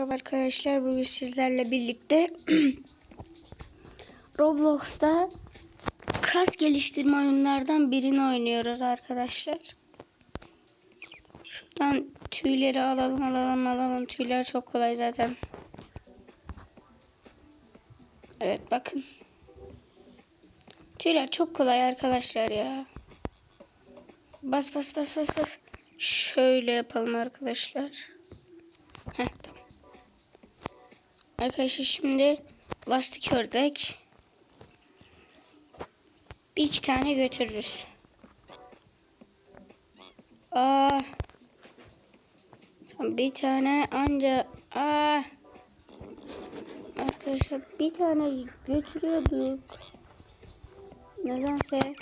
Merhaba arkadaşlar bugün sizlerle birlikte Roblox'ta kas geliştirme oyunlardan birini oynuyoruz arkadaşlar. Şuradan tüyleri alalım alalım alalım tüyler çok kolay zaten. Evet bakın. Tüyler çok kolay arkadaşlar ya. Bas bas bas bas bas. Şöyle yapalım arkadaşlar. Heh. Arkadaşlar şimdi lastik ördek. Bir iki tane götürürüz. Aa. Bir tane anca aa. Arkadaşlar bir tane götürüyorduk. Nedense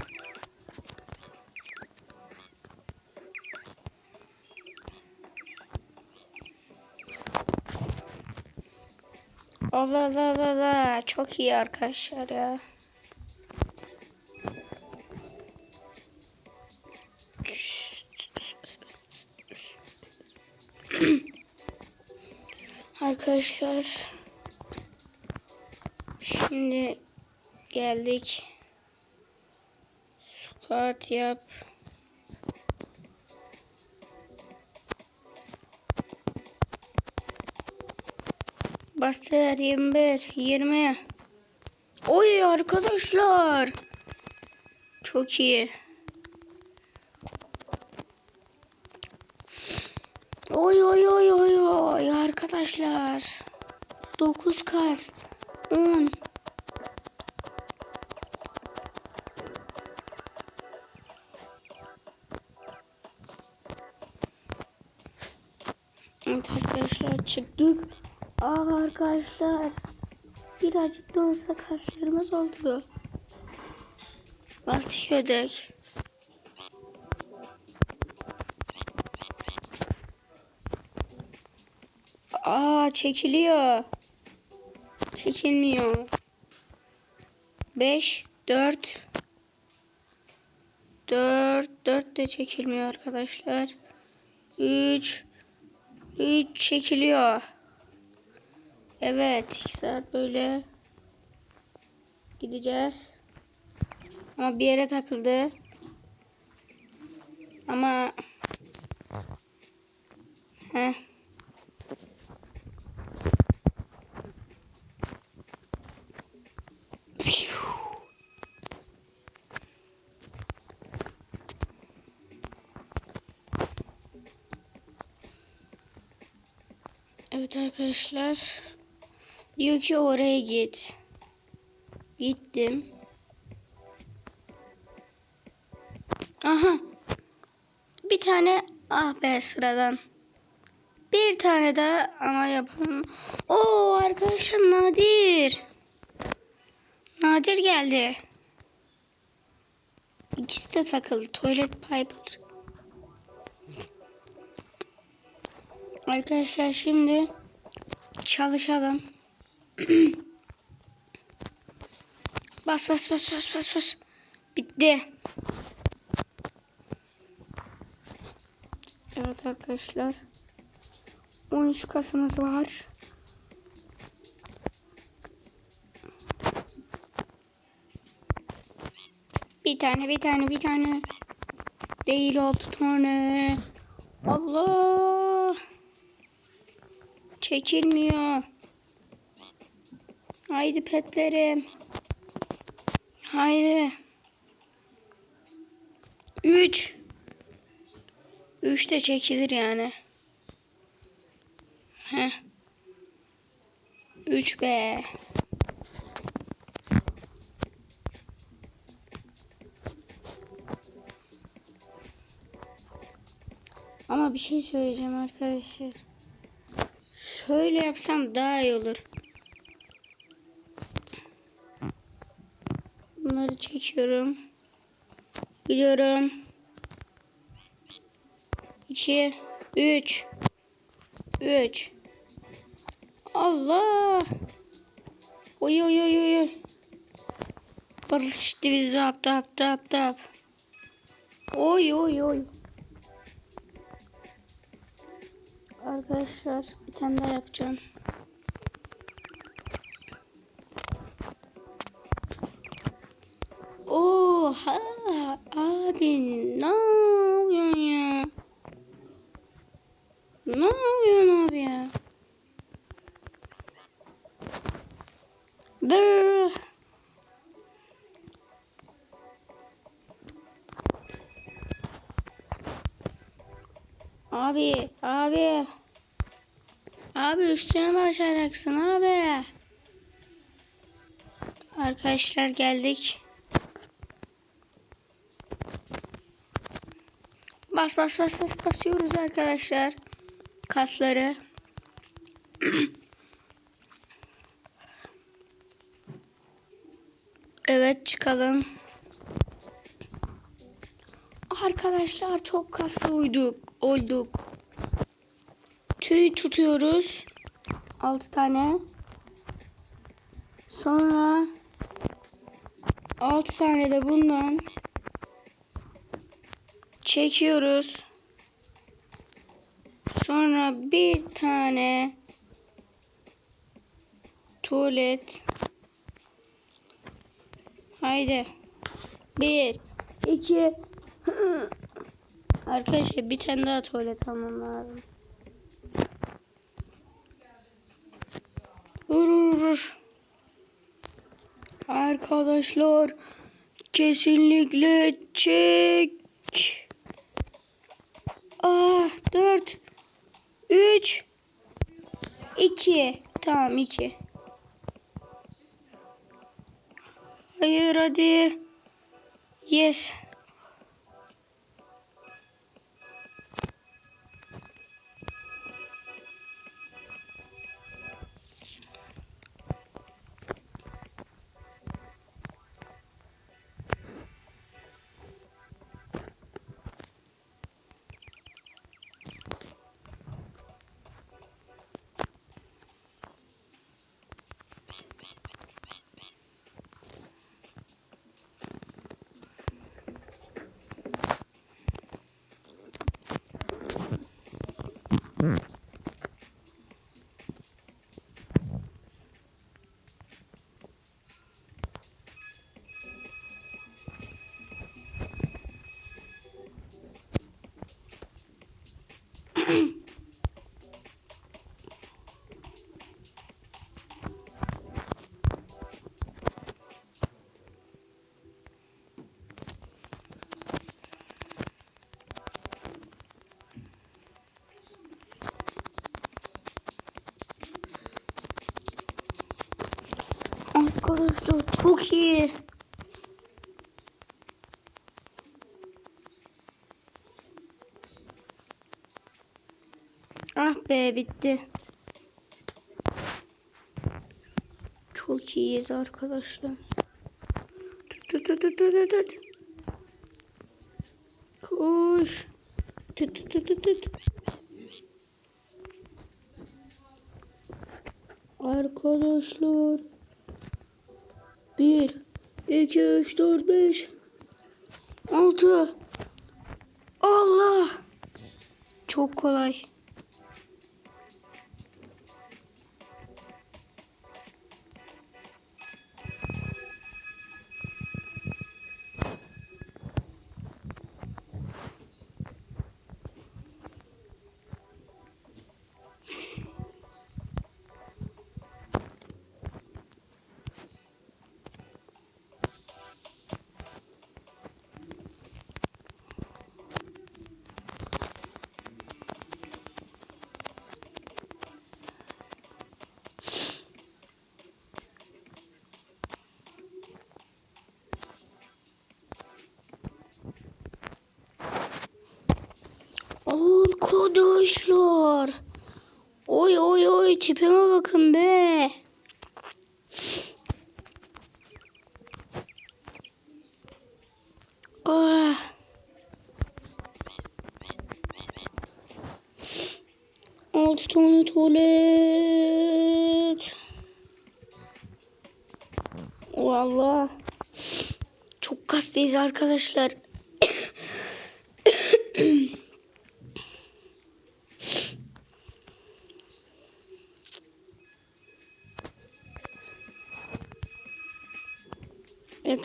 Allah Allah Allah. Çok iyi arkadaşlar ya. arkadaşlar şimdi geldik. Squat yap. Bastır 21 20 Oy arkadaşlar. Çok iyi. Oy oy oy oy oy arkadaşlar. 9 kas 10 Evet arkadaşlar çıktık Aa arkadaşlar birazcık da olsa kaslarımız oldu. Lastik ödek. Aa çekiliyor. Çekilmiyor. 5 4 4 4 de çekilmiyor arkadaşlar. 3 3 çekiliyor. Evet, 2 saat böyle gideceğiz. Ama bir yere takıldı. Ama Heh. Evet arkadaşlar. Diyor ki oraya git. Gittim. Aha. Bir tane ah be sıradan. Bir tane daha ama yapalım. Oo arkadaşlar Nadir. Nadir geldi. İkisi de takıldı. Tuvalet Piper. Arkadaşlar şimdi çalışalım. Bas bas bas bas bas bas. Bitti. Evet arkadaşlar. 13 kasımız var. Bir tane bir tane bir tane. Değil altı tane. Allah. Çekilmiyor. Haydi petlerim. Haydi. Üç. Üç de çekilir yani. Heh. Üç be. Ama bir şey söyleyeceğim arkadaşlar. Şöyle yapsam daha iyi olur. Bunları çekiyorum. Gidiyorum. 2 3 3 Allah Oy oy oy oy Barış divi tap tap tap tap Oy oy oy Arkadaşlar bir tane daha yapacağım. Oha abi ne yapıyorsun ya? Ne yapıyorsun abi ya? Brr. Abi, abi. Abi üstüne basacaksın abi. Arkadaşlar geldik. Bas bas bas bas basıyoruz arkadaşlar. Kasları. evet çıkalım. Arkadaşlar çok kaslı uyduk, olduk. Tüy tutuyoruz. 6 tane. Sonra 6 tane de bundan çekiyoruz. Sonra bir tane tuvalet. Haydi. Bir, iki. Arkadaşlar bir tane daha tuvalet almam lazım. Vur vur vur. Arkadaşlar kesinlikle çek. Ah 4 3 2 Tamam 2 Hayır hadi. Yes. Arkadaşlar çok iyi. Ah be bitti. Çok iyiyiz arkadaşlar. Tut tut tut tut tut tut. Koş. Tut tut tut tut tut. Arkadaşlar. 1 2 3 4 5 6 Allah. Çok kolay. Arkadaşlar. Oy oy oy tipime bakın be. Ah. Altı tane tuvalet. Vallahi çok kastayız arkadaşlar.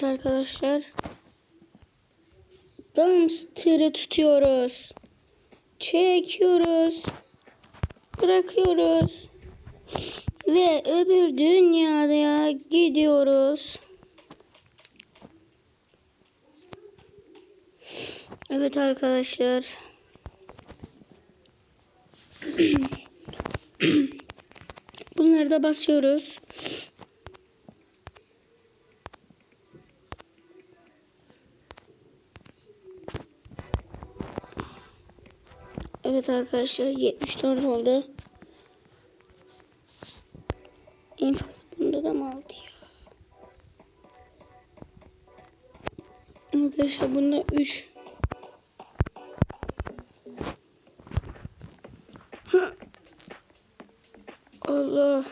Evet arkadaşlar. Dumpster'ı tutuyoruz. Çekiyoruz. Bırakıyoruz. Ve öbür dünyaya gidiyoruz. Evet arkadaşlar. Bunları da basıyoruz. Evet arkadaşlar 74 oldu. En fazla bunda da mı 6 ya? Arkadaşlar bunda 3. Allah.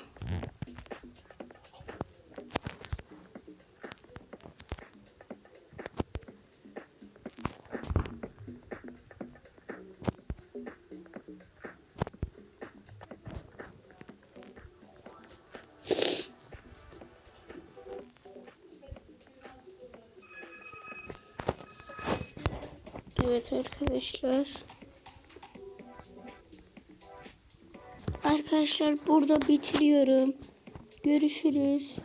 Evet arkadaşlar. Arkadaşlar burada bitiriyorum. Görüşürüz.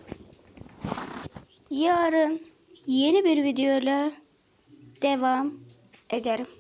Yarın yeni bir videoyla devam ederim.